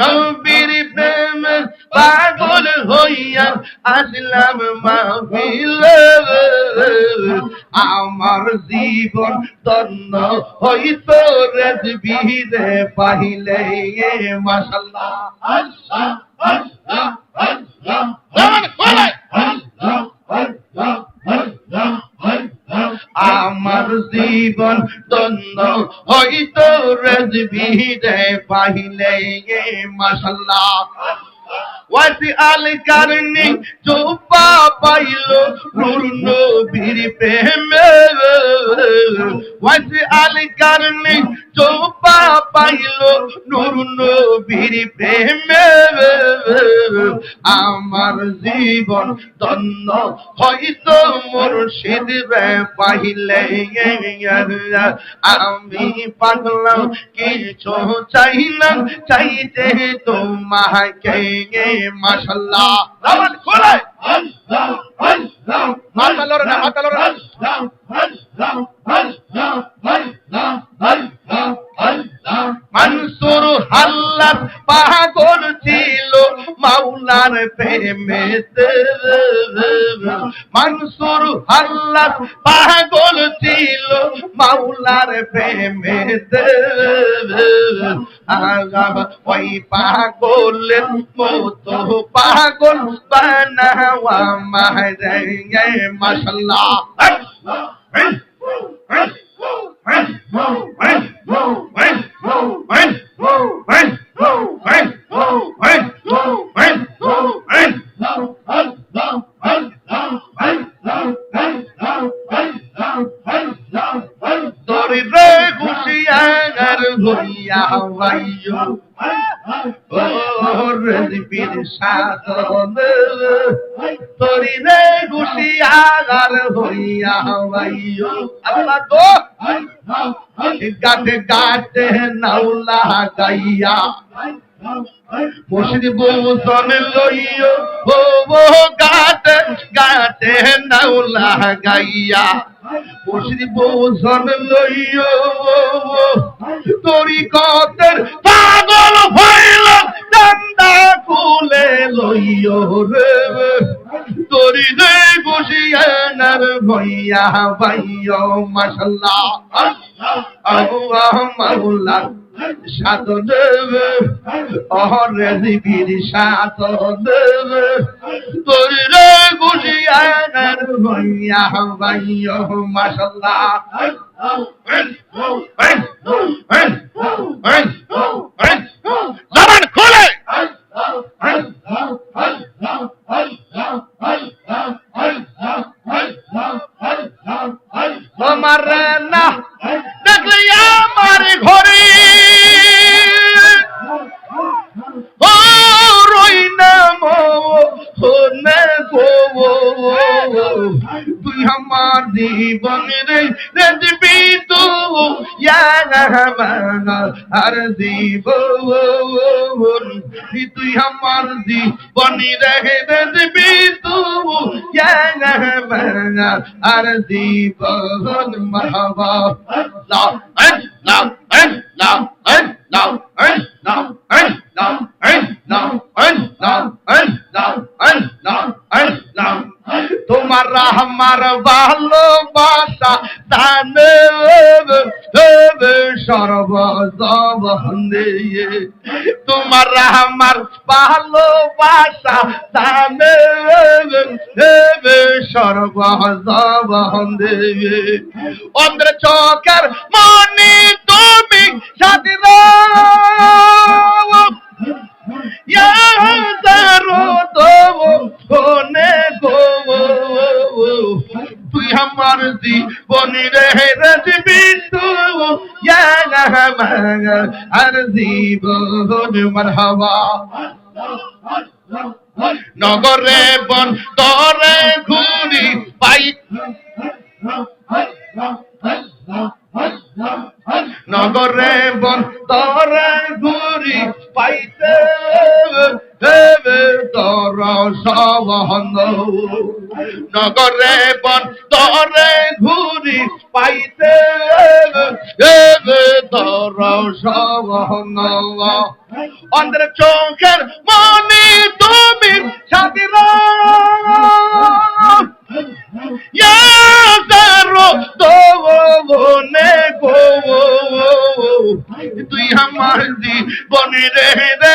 নবীর প্রেম পাগল হইয়া আসলাম মাহফিল। আমার জীবন তন্ন হইত রেজবিরে পাহিলে মাসাল্লাহ আল্লাহ আল্লাহ আল্লাহ আমার জীবন তন্ন হইত রেজবিরে পাহিলে মাশাল্লাহ। ওয়াসি আল কারণে চোপা পাইল নূর নবীর প্রেমে। ওয়াসি আল কারণে চোপা পাইল নূর নবীর প্রেমে। আমার জীবন ধন্য হয়তো মুর্শিদ রে পাইলে। আমি পাগলাম কিছু চাই না চাইতে তোমাকে। মাশাল্লাহ। মানসুর হাল্লার পাগল ছিল মাওলার আগাম ওই পাগলের মতো পাগল বানাওয়া মারে মাশাল্লাহ দরিদ্রে হইয়া হইয় রেজিবির সাধন তরি রে হুশিয়ার হইয়া হইয় আল্লাহ তো গাতে গাতে নাউলা গাইয়া মুর্শিদ বৌসন লইয় ও ও গাইয়া মুর্শিদ বৌসন লইয় ও ও তোরি কতের পাগল হইল, ডান্ডা খুলে লইয় রে। তোরি রে গুশিয়ানার ভইয়া, ভাইয় মাশাল্লাহ। আল্লাহ মাওলা সাধন অহরে জীবির সাধন তোর রে গুলিয়ানার ভইয়া ভাইয় মাশাল্লাহ জবান খোলে জীবন রে রাজবি তো আর জীবন তুই আমার জীবন রে রাজবি তো আর জীবন মাহবা আমার ভালোবাসা জানে সর্বজবন্দে তোমার আমার ভালোবাসা জানে সর্বজবন্দে অন্ধ্র চকের মনে তুমি সাথী তুই আমার জীবনী রে রাজবি আর জীবন মারহাবা। নগরে বন তরে ঘুরি পাই। নগরে সবহন নগরে বন্দরে ঘুরি পাইতে। তোর সবন অন্ধের চোখের মনি তুমি গো। তুই আমার জীবনে রে রে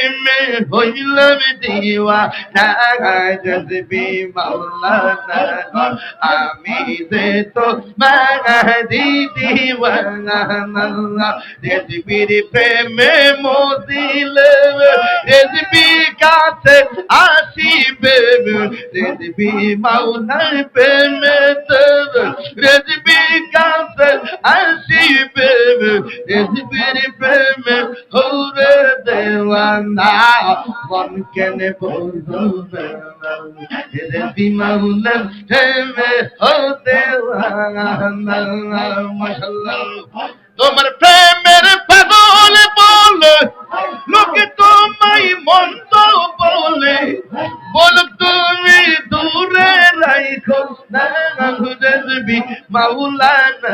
হইলাম দিওয়ানা দেখবি মাওলানা গো। আমি যে তো মাগাদি দিওয়ানা দেখবির প্রেমে মদিলে দেখবি কাছে আসিবে দেখবি মাওলার প্রেমে দেখবি কাছে আসিবে দেখবির মন কেনে বলবে দেওয়ানা তোমার প্রেমের পাগল বলে, লোকে তোমায় মন্দ বলে। বলুক তুমি দূরে রাইখো, না রেজবি মাওলানা।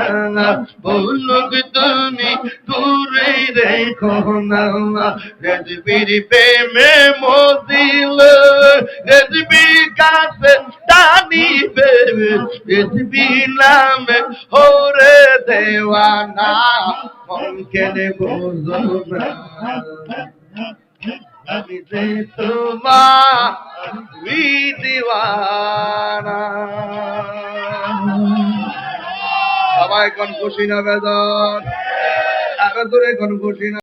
বলুক তুমি দূরে রেখো না রেজবির প্রেমে কাছে টানিবে রেজবি নামে হরে দেওয়ানা মন কেনে বোঝো না সবাই কোন খুশি না বেদন ধরে কোন খুশি না।